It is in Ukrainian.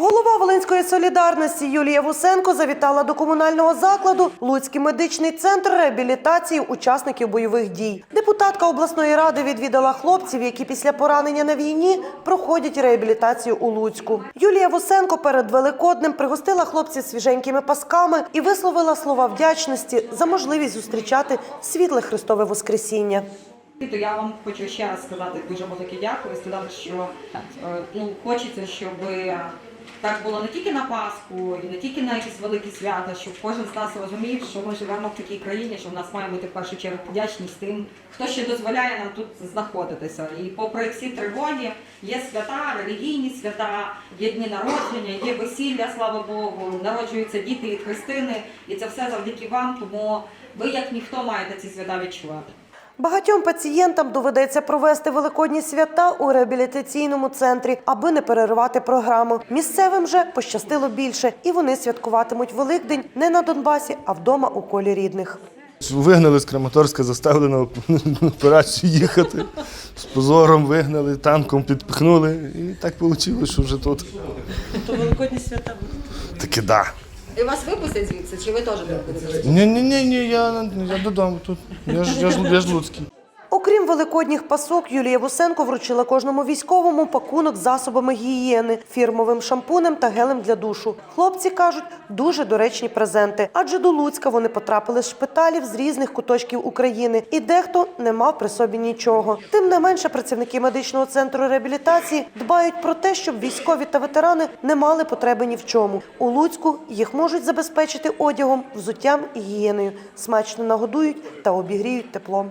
Голова Волинської солідарності Юлія Вусенко завітала до комунального закладу Луцький медичний центр реабілітації учасників бойових дій. Депутатка обласної ради відвідала хлопців, які після поранення на війні проходять реабілітацію у Луцьку. Юлія Вусенко перед Великоднем пригостила хлопців свіженькими пасками і висловила слова вдячності за можливість зустрічати світле Христове Воскресіння. То я вам хочу ще раз сказати дуже велике дякую, сказати, що е, ну, хочеться, щоб е, так було не тільки на Пасху і не тільки на якісь великі свята, щоб кожен з нас розумів, що ми живемо в такій країні, що в нас має бути в першу чергу вдячність тим, хто ще дозволяє нам тут знаходитися. І попри всі тривоги, є свята, релігійні свята, є дні народження, є весілля, слава Богу, народжуються діти від Христини, і це все завдяки вам, тому ви як ніхто маєте ці свята відчувати. Багатьом пацієнтам доведеться провести великодні свята у реабілітаційному центрі, аби не переривати програму. Місцевим же пощастило більше, і вони святкуватимуть Великдень не на Донбасі, а вдома у колі рідних. Вигнали з Краматорська, заставили на операцію їхати. З позором вигнали, танком підпихнули. І так вийшло, що вже тут. То великодні свята Таки да. І вас випустять звідси, чи ви теж будете? Ні, ні, ні, ні, я, я додому тут. Я ж, я ж, я ж Луцький. Великодніх пасок, Юлія Вусенко вручила кожному військовому пакунок з засобами гігієни, фірмовим шампунем та гелем для душу. Хлопці кажуть, дуже доречні презенти, адже до Луцька вони потрапили з шпиталів з різних куточків України, і дехто не мав при собі нічого. Тим не менше, працівники медичного центру реабілітації дбають про те, щоб військові та ветерани не мали потреби ні в чому. У Луцьку їх можуть забезпечити одягом, взуттям і гігієною, смачно нагодують та обігріють теплом.